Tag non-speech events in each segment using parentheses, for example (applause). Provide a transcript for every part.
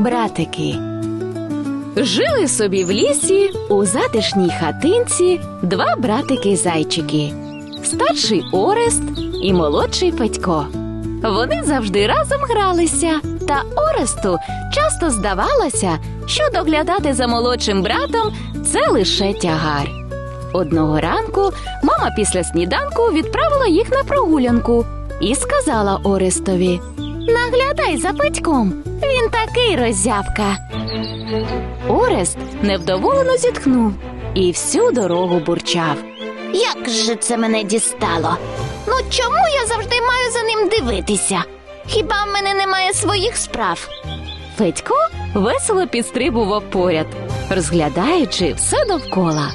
братики. Жили собі в лісі у затишній хатинці два братики-зайчики старший Орест і молодший Федько. Вони завжди разом гралися, та Оресту часто здавалося, що доглядати за молодшим братом це лише тягар. Одного ранку мама після сніданку відправила їх на прогулянку і сказала Орестові: Наглядай за Петьком, він такий роззявка. Орест невдоволено зітхнув і всю дорогу бурчав. Як же це мене дістало? Ну чому я завжди маю за ним дивитися? Хіба в мене немає своїх справ? Федько весело підстрибував поряд, розглядаючи все довкола.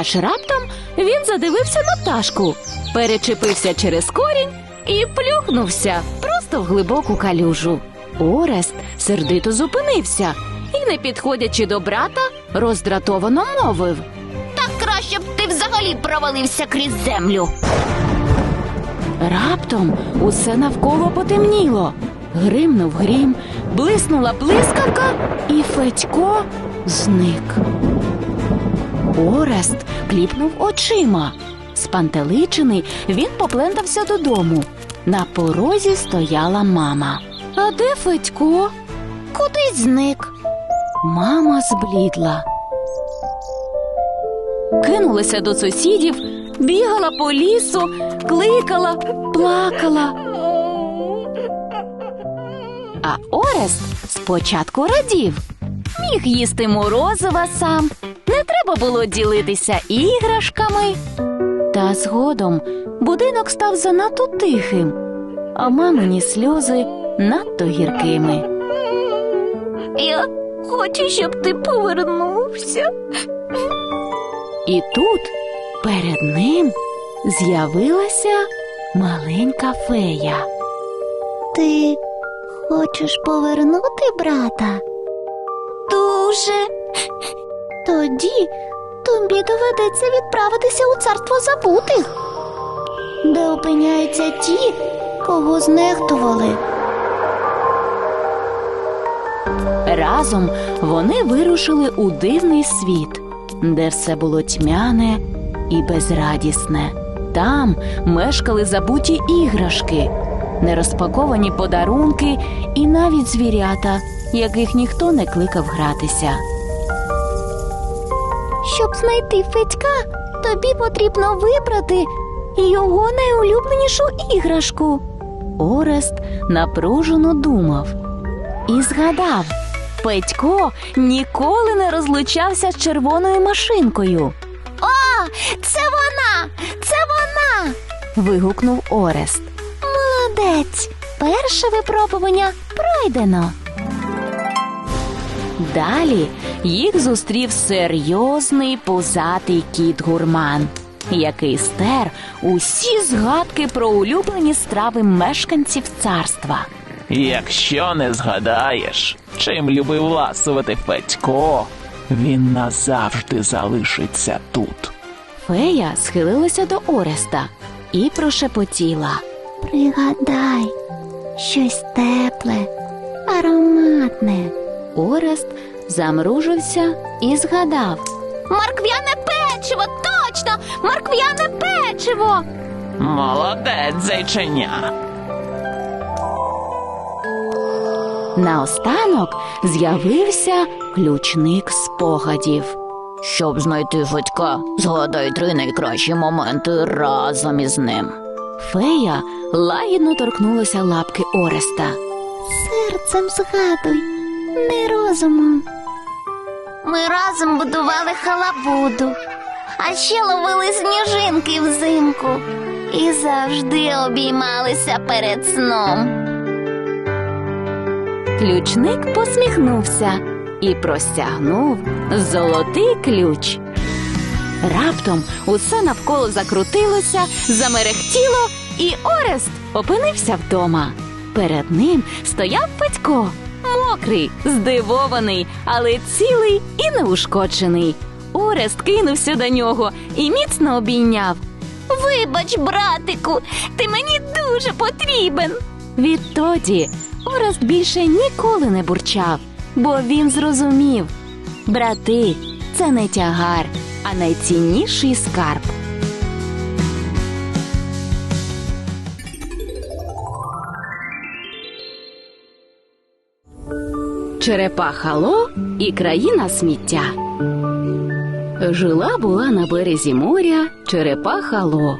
Аж раптом він задивився на пташку, перечепився через корінь і плюхнувся просто в глибоку калюжу. Орест сердито зупинився і, не підходячи до брата, роздратовано мовив. Так краще б ти взагалі провалився крізь землю. Раптом усе навколо потемніло. Гримнув грім, блиснула блискавка, і Федько зник. Орест кліпнув очима. Спантеличений він поплентався додому. На порозі стояла мама. А де Федько? Кудись зник. Мама зблідла. Кинулася до сусідів, бігала по лісу, кликала, плакала. А Орест спочатку радів. Міг їсти морозива сам, не треба було ділитися іграшками. Та згодом будинок став занадто тихим, а мамині сльози надто гіркими. Я хочу, щоб ти повернувся. І тут перед ним з'явилася маленька фея. Ти хочеш повернути брата? Дуже. Тоді тобі доведеться відправитися у царство забутих, де опиняються ті, кого знехтували. Разом вони вирушили у дивний світ, де все було тьмяне і безрадісне. Там мешкали забуті іграшки, нерозпаковані подарунки і навіть звірята, яких ніхто не кликав гратися. Щоб знайти Федька, тобі потрібно вибрати його найулюбленішу іграшку. Орест напружено думав і згадав, Петько ніколи не розлучався з червоною машинкою. О, це вона! Це вона! Вигукнув Орест. Молодець! Перше випробування пройдено. Далі їх зустрів серйозний позатий кіт гурман, який стер усі згадки про улюблені страви мешканців царства. Якщо не згадаєш, чим любив ласувати Федько, він назавжди залишиться тут. Фея схилилася до Ореста і прошепотіла. Пригадай щось тепле, ароматне. Орест замружився і згадав. Марквяне печиво, точно! Марквяне печиво! Молодець, зайченя. Наостанок з'явився ключник спогадів. Щоб знайти Федька, згадай три найкращі моменти разом із ним. Фея лагідно торкнулася лапки Ореста. Серцем згадуй, не розумом. Ми разом будували халабуду, а ще ловили сніжинки взимку і завжди обіймалися перед сном. Ключник посміхнувся і простягнув золотий ключ. Раптом усе навколо закрутилося, замерехтіло, і Орест опинився вдома. Перед ним стояв Петько, мокрий, здивований, але цілий і неушкоджений. Орест кинувся до нього і міцно обійняв. Вибач, братику, ти мені дуже потрібен. Відтоді Орест більше ніколи не бурчав бо він зрозумів. Брати, це не тягар, а найцінніший скарб. Черепаха Ло і країна сміття. Жила була на березі моря черепаха Ло.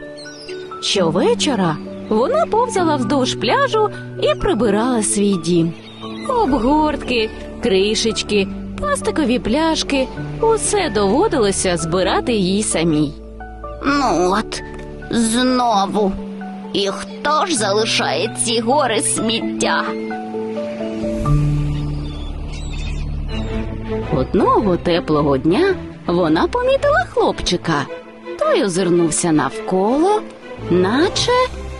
Щовечора вона повзала вздовж пляжу і прибирала свій дім. Обгортки, кришечки, пластикові пляшки усе доводилося збирати їй самій. Ну от, знову. І хто ж залишає ці гори сміття? Одного теплого дня вона помітила хлопчика. Той озирнувся навколо, наче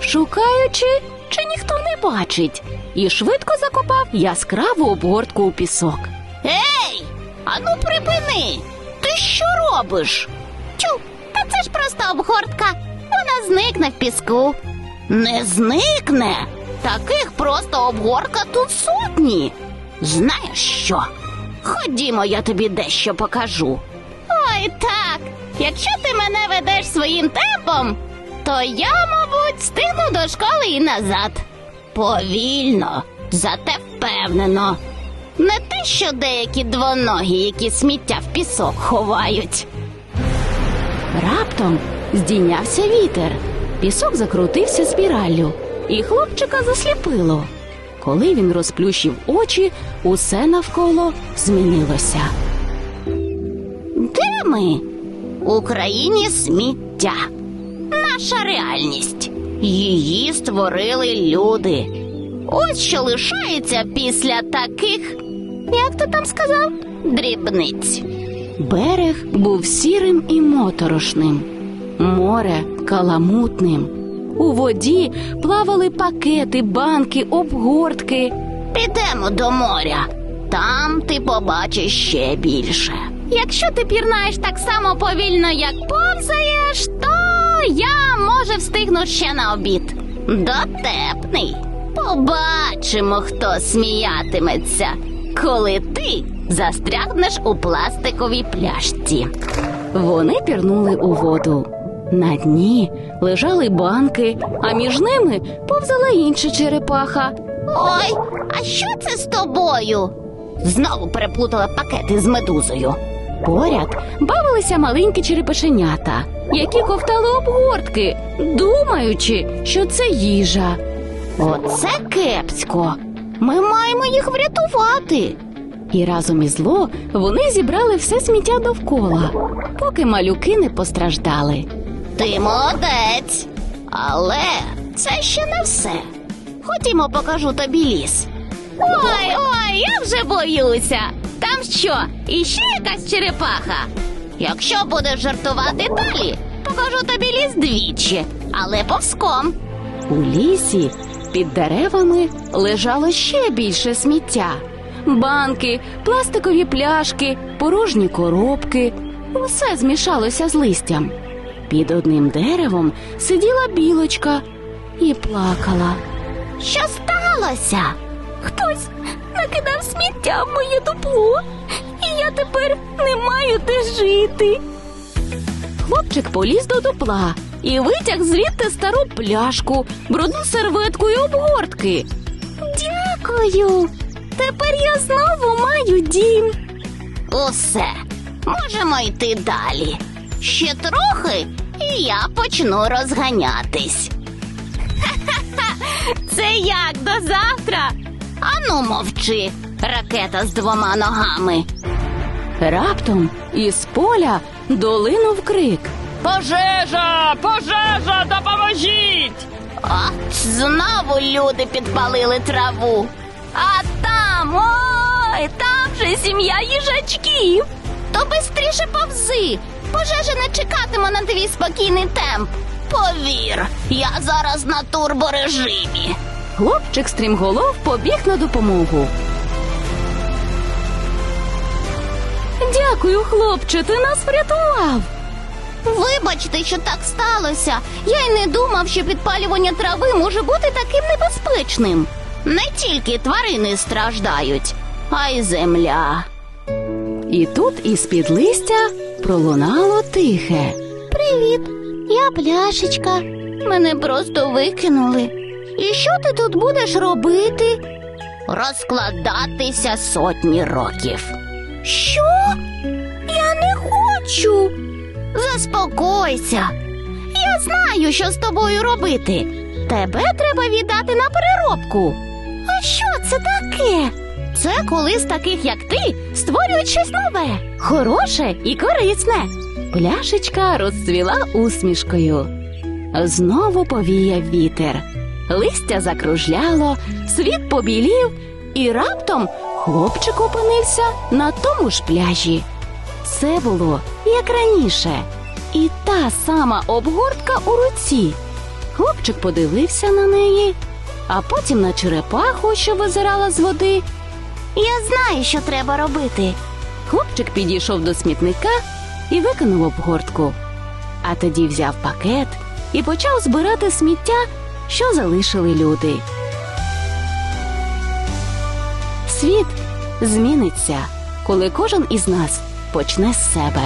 шукаючи, чи ніхто не бачить, і швидко закопав яскраву обгортку у пісок. Ей! Ану припини! Ти що робиш? Тю, та це ж просто обгортка. Вона зникне в піску. Не зникне. Таких просто обгортка тут сотні. Знаєш що? Ходімо, я тобі дещо покажу. Ой, так. Якщо ти мене ведеш своїм темпом, то я, мабуть, встигну до школи і назад. Повільно, зате впевнено. Не те, що деякі двоногі, які сміття в пісок ховають. Раптом здійнявся вітер. Пісок закрутився спіраллю, і хлопчика засліпило. Коли він розплющив очі, усе навколо змінилося. Де ми? У країні сміття. Наша реальність. Її створили люди. Ось що лишається після таких, як ти там сказав, дрібниць. Берег був сірим і моторошним, море каламутним. У воді плавали пакети, банки, обгортки. Підемо до моря. Там ти побачиш ще більше. Якщо ти пірнаєш так само повільно, як повзаєш, то я може встигну ще на обід. Дотепний. Побачимо, хто сміятиметься, коли ти застрягнеш у пластиковій пляшці. Вони пірнули у воду. На дні лежали банки, а між ними повзала інша черепаха. Ой, а що це з тобою? Знову переплутала пакети з медузою. Поряд бавилися маленькі черепашенята, які ковтали обгортки, думаючи, що це їжа. Оце кепсько. Ми маємо їх врятувати. І разом із Ло вони зібрали все сміття довкола, поки малюки не постраждали. Ти молодець. Але це ще не все. Ходімо, покажу тобі ліс. Ой, ой, я вже боюся. Там що, іще якась черепаха? Якщо будеш жартувати далі, покажу тобі ліс двічі, але повзком. У лісі під деревами лежало ще більше сміття: банки, пластикові пляшки, порожні коробки. Усе змішалося з листям. Під одним деревом сиділа білочка і плакала. Що сталося? Хтось накидав сміття в моє дупло, і я тепер не маю де жити. Хлопчик поліз до дупла і витяг звідти стару пляшку, брудну серветку і обгортки. Дякую. Тепер я знову маю дім. Усе, можемо йти далі. Ще трохи, і я почну розганятись. (laughs) Це як до завтра? Ану, мовчи, ракета з двома ногами. Раптом із поля долинув крик. Пожежа! Пожежа! Допоможіть! От знову люди підпалили траву. А там, ой, там же сім'я їжачків. То бистріше повзи. Пожежа не чекатиме на твій спокійний темп. Повір, я зараз на турборежимі. Хлопчик стрімголов побіг на допомогу. Дякую, хлопче, ти нас врятував. Вибачте, що так сталося. Я й не думав, що підпалювання трави може бути таким небезпечним. Не тільки тварини страждають, а й земля. І тут із-під листя пролунало тихе. Привіт, я пляшечка. Мене просто викинули. І що ти тут будеш робити? Розкладатися сотні років. Що? Я не хочу. Заспокойся. Я знаю, що з тобою робити. Тебе треба віддати на переробку. А що це таке? Це коли з таких, як ти, створюють щось нове, хороше і корисне. Пляшечка розцвіла усмішкою. Знову повіяв вітер. Листя закружляло, світ побілів, і раптом хлопчик опинився на тому ж пляжі. Це було як раніше, і та сама обгортка у руці. Хлопчик подивився на неї, а потім на черепаху, що визирала з води. Я знаю, що треба робити. Хлопчик підійшов до смітника і викинув обгортку. А тоді взяв пакет і почав збирати сміття, що залишили люди. Світ зміниться, коли кожен із нас почне з себе.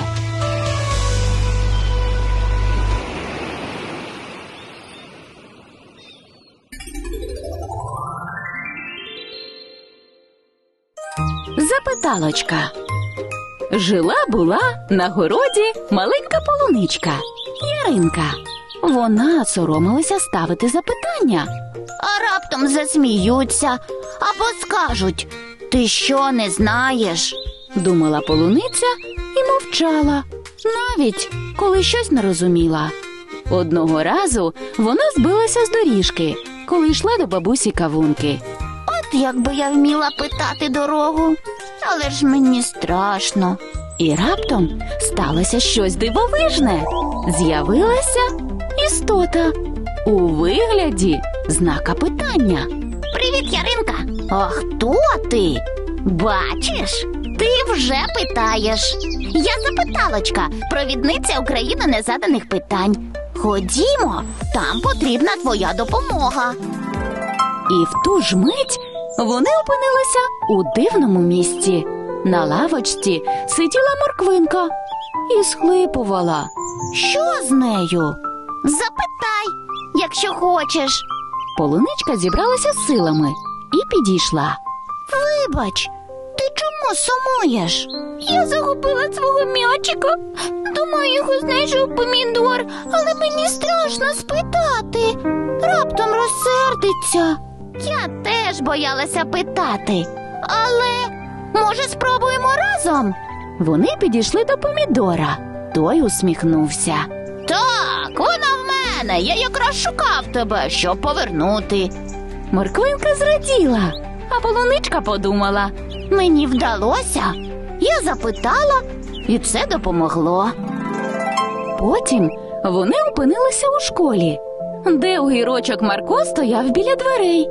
Запиталочка. Жила була на городі маленька полуничка Яринка. Вона соромилася ставити запитання. А раптом засміються або скажуть: ти що не знаєш? Думала полуниця і мовчала, навіть коли щось не розуміла. Одного разу вона збилася з доріжки, коли йшла до бабусі кавунки. От якби я вміла питати дорогу, але ж мені страшно. І раптом сталося щось дивовижне. З'явилася істота у вигляді знака питання. Привіт, Яринка! А хто ти? Бачиш, ти вже питаєш. Я запиталочка, провідниця України незаданих питань. Ходімо, там потрібна твоя допомога. І в ту ж мить вони опинилися у дивному місці. На лавочці сиділа морквинка і схлипувала. Що з нею? Запитай, якщо хочеш. Полуничка зібралася з силами і підійшла. Вибач, ти чому сумуєш? Я загубила свого м'ячика. Думаю, його знайшов помідор, але мені страшно спитати. Раптом розсердиться. Я теж боялася питати. Але може спробуємо разом? Вони підійшли до помідора. Той усміхнувся. Так, вона мене. Я якраз шукав тебе, щоб повернути. Морквинка зраділа, а полуничка подумала. Мені вдалося. Я запитала, і це допомогло. Потім вони опинилися у школі, де огірочок Марко стояв біля дверей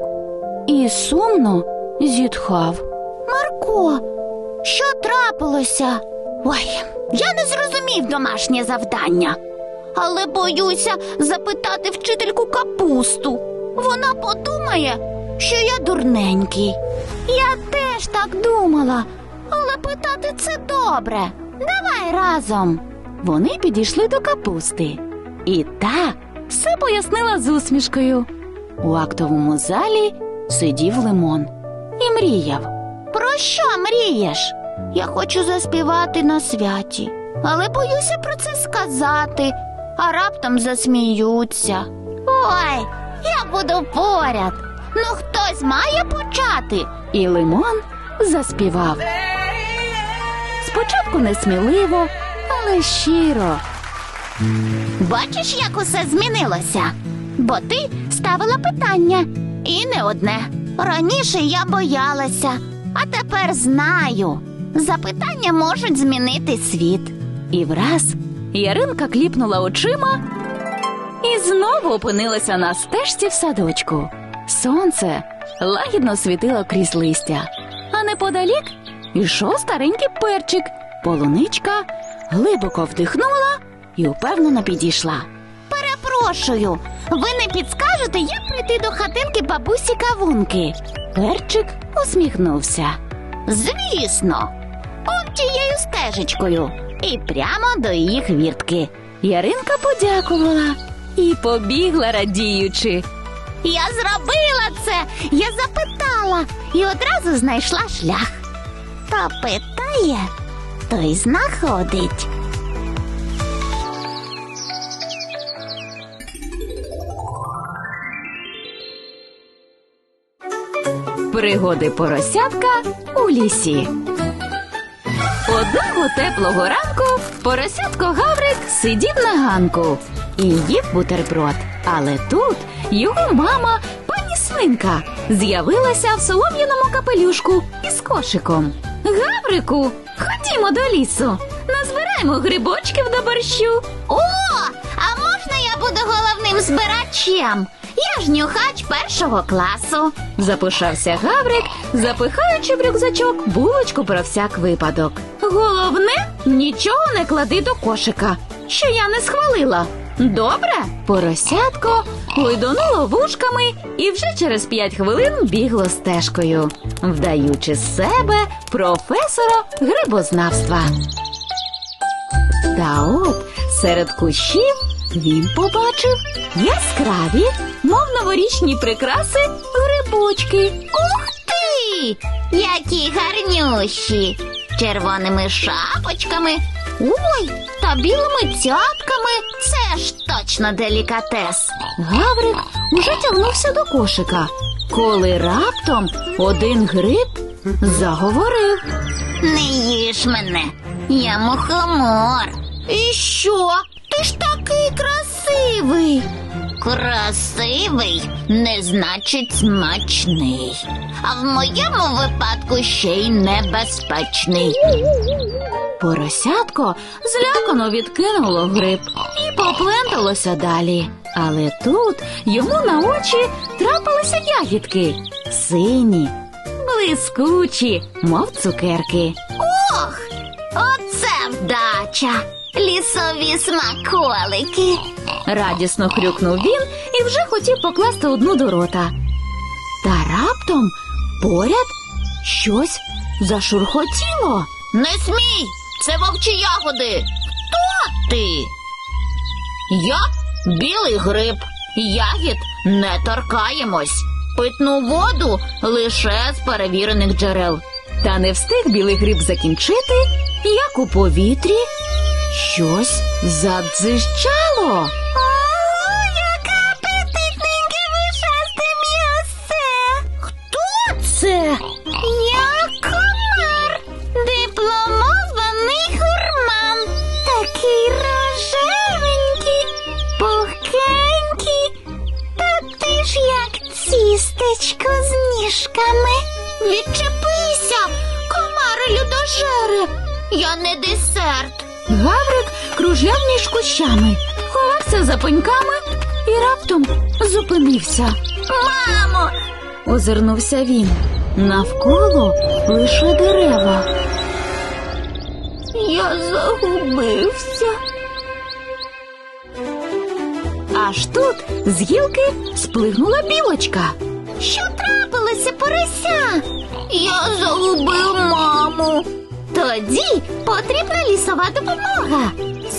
і сумно зітхав. Марко, що трапилося? Ой, я не зрозумів домашнє завдання, але боюся запитати вчительку капусту. Вона подумає, що я дурненький. Я теж так думала, але питати це добре. Давай разом. Вони підійшли до капусти, і та все пояснила з усмішкою. У актовому залі сидів лимон і мріяв. Про що мрієш? Я хочу заспівати на святі, але боюся про це сказати, а раптом засміються. Ой, я буду поряд. Ну хтось має почати. І лимон заспівав. Спочатку несміливо, але щиро. Бачиш, як усе змінилося? Бо ти ставила питання. І не одне. Раніше я боялася, а тепер знаю. Запитання можуть змінити світ. І враз Яринка кліпнула очима і знову опинилася на стежці в садочку. Сонце лагідно світило крізь листя, а неподалік ішов старенький перчик. Полуничка глибоко вдихнула і упевнено підійшла. Перепрошую, ви не підскажете, як прийти до хатинки бабусі кавунки? Перчик усміхнувся. Звісно. Он тією стежечкою. І прямо до її хвіртки. Яринка подякувала і побігла радіючи. Я зробила це, я запитала і одразу знайшла шлях. Хто питає, той знаходить. Пригоди поросятка у лісі. Одного теплого ранку поросятко Гаврик сидів на ганку і їв бутерброд. Але тут його мама, пані свинка, з'явилася в солом'яному капелюшку із кошиком. Гаврику, ходімо до лісу, назбираємо грибочків до борщу. О, а можна я буду головним збирачем? Я ж нюхач першого класу. Запишався Гаврик, запихаючи в рюкзачок булочку про всяк випадок. Головне, нічого не клади до кошика, що я не схвалила. Добре, поросятко гойдонуло вушками і вже через п'ять хвилин бігло стежкою, вдаючи з себе професора грибознавства. Та от серед кущів він побачив яскраві, мов новорічні прикраси, грибочки. Ух ти! Які гарнющі! Червоними шапочками. Ой, та білими цятками. Це ж точно делікатес. Гаврик уже тягнувся до кошика, коли раптом один гриб заговорив. Не їж мене, я мухомор. І що? Ти ж такий красивий. Красивий не значить смачний, а в моєму випадку ще й небезпечний. Поросятко злякано відкинуло гриб і попленталося далі. Але тут йому на очі трапилися ягідки сині, блискучі, мов цукерки. Ох, вдача! Лісові смаколики. Радісно хрюкнув він і вже хотів покласти одну до рота. Та раптом поряд щось зашурхотіло. Не смій! Це вовчі ягоди. Хто ти? Я білий гриб. Ягід не торкаємось. Питну воду лише з перевірених джерел. Та не встиг білий гриб закінчити, як у повітрі щось задзищало. Ого, яке апетитненьке вишасте м'ясце! Хто це? Я не десерт. Гаврик кружляв між кущами, ховався за пеньками і раптом зупинився. Мамо, Озирнувся він. Навколо лише дерева. я загубився. Аж тут з гілки сплигнула білочка. Що трапилося, порося? Я загубив маму. Тоді потрібна лісова допомога.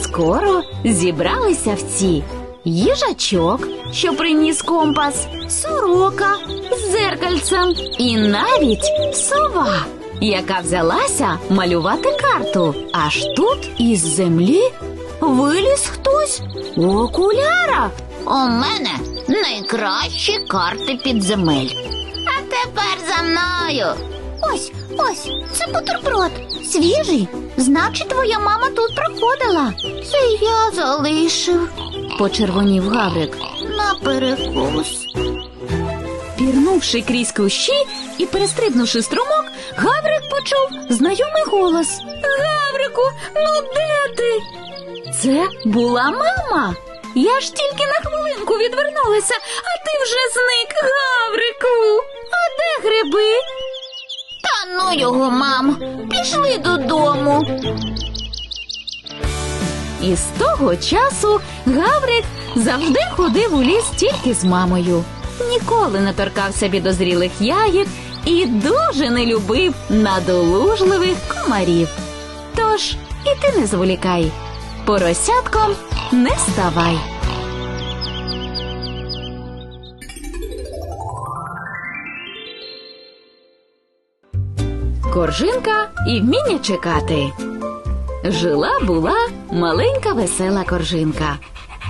Скоро зібралися всі. Їжачок, що приніс компас, сорока з зеркальцем і навіть сова, яка взялася малювати карту. Аж тут із землі виліз хтось у окулярах. У мене найкращі карти підземель. А тепер за мною. Ось, ось, це бутерброд. Свіжий. Значить, твоя мама тут проходила. Це я залишив Почервонів Гаврик. на перекус. Пірнувши крізь кущі і перестрибнувши струмок, Гаврик почув знайомий голос. Гаврику, ну де ти? Це була мама. Я ж тільки на хвилинку відвернулася, а ти вже зник, Гаврику. А де гриби? Ну його, мам. Пішли додому. І з того часу Гаврик завжди ходив у ліс тільки з мамою. Ніколи не торкався підозрілих ягід і дуже не любив надолужливих комарів. Тож і ти не зволікай, поросятком не ставай. Коржинка і вміння чекати. Жила була маленька весела коржинка.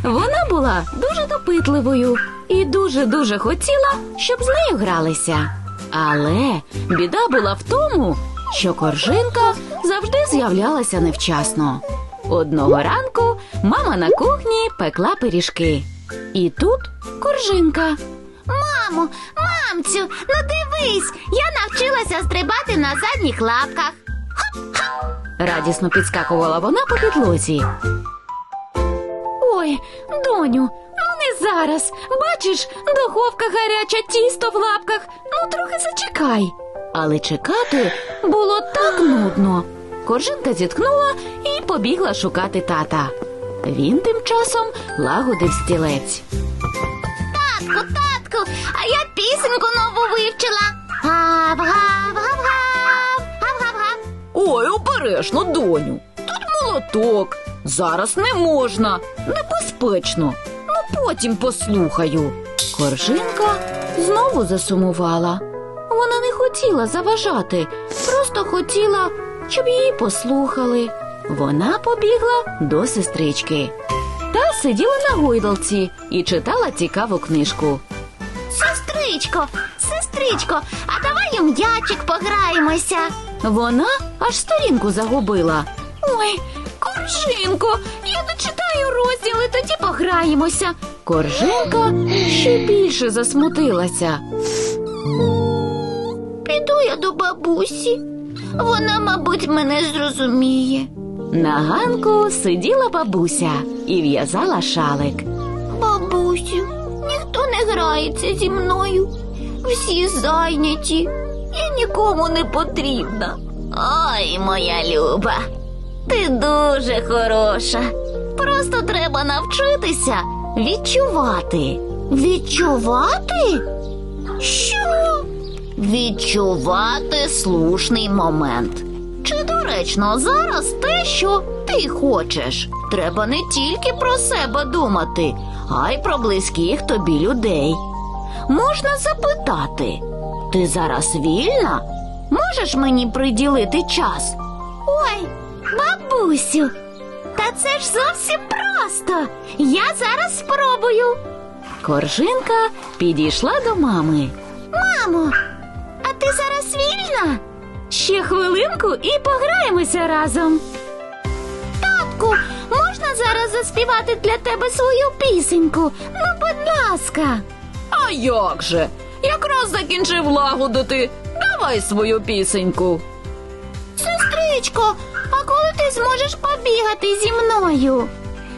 Вона була дуже допитливою і дуже-дуже хотіла, щоб з нею гралися. Але біда була в тому, що коржинка завжди з'являлася невчасно. Одного ранку мама на кухні пекла пиріжки. І тут коржинка. Мамо, мамцю, ну дивись, я навчилася стрибати на задніх лапках. Радісно підскакувала вона по підлозі. Ой, доню, ну не зараз. Бачиш, духовка гаряча, тісто в лапках. Ну трохи зачекай. Але чекати було так нудно. Коржинка зіткнула і побігла шукати тата. Він тим часом лагодив стілець. Татку, татку, а я пісеньку нову вивчила. Гав, гав, гав, гав, гав, гав, гав. Ой, обережно, доню. Тут молоток. Зараз не можна. Небезпечно. Ну потім послухаю. Коржинка знову засумувала. Вона не хотіла заважати, просто хотіла, щоб її послухали. Вона побігла до сестрички. Та сиділа на гойдалці і читала цікаву книжку. Сестричко, сестричко, а давай у м'ячик пограємося. Вона аж сторінку загубила. Ой, коржинко, я дочитаю розділи, тоді пограємося. Коржинка ще більше засмутилася. Піду я до бабусі. Вона, мабуть, мене зрозуміє. На ганку сиділа бабуся і в'язала шалик. Бабусю, ніхто не грається зі мною. Всі зайняті. Я нікому не потрібна. Ой, моя люба, ти дуже хороша. Просто треба навчитися відчувати. Відчувати? Що? Відчувати слушний момент. Чи доречно зараз те, що ти хочеш? Треба не тільки про себе думати, а й про близьких тобі людей. Можна запитати, ти зараз вільна? Можеш мені приділити час? Ой, бабусю, та це ж зовсім просто. Я зараз спробую. Коржинка підійшла до мами. Мамо, а ти зараз вільна? Ще хвилинку і пограємося разом. Татку, зараз заспівати для тебе свою пісеньку? Ну, будь ласка. А як же? Якраз закінчив лагодити. Давай свою пісеньку. Сестричко, а коли ти зможеш побігати зі мною?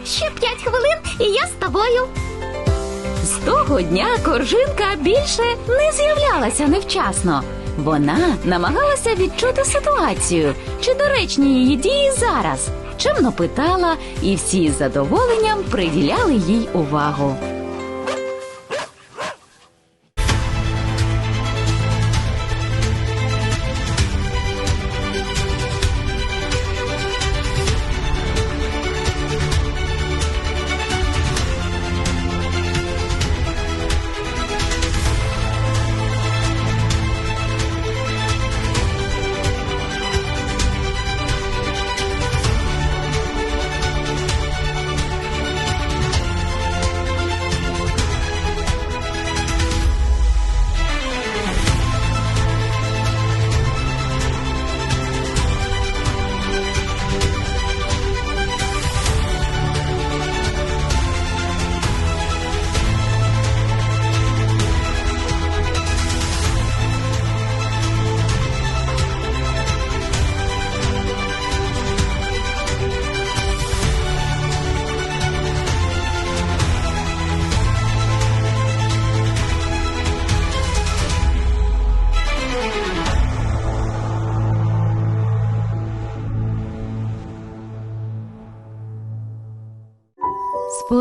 Ще п'ять хвилин і я з тобою. З того дня коржинка більше не з'являлася невчасно. Вона намагалася відчути ситуацію, чи доречні її дії зараз. Чемно питала, і всі з задоволенням приділяли їй увагу.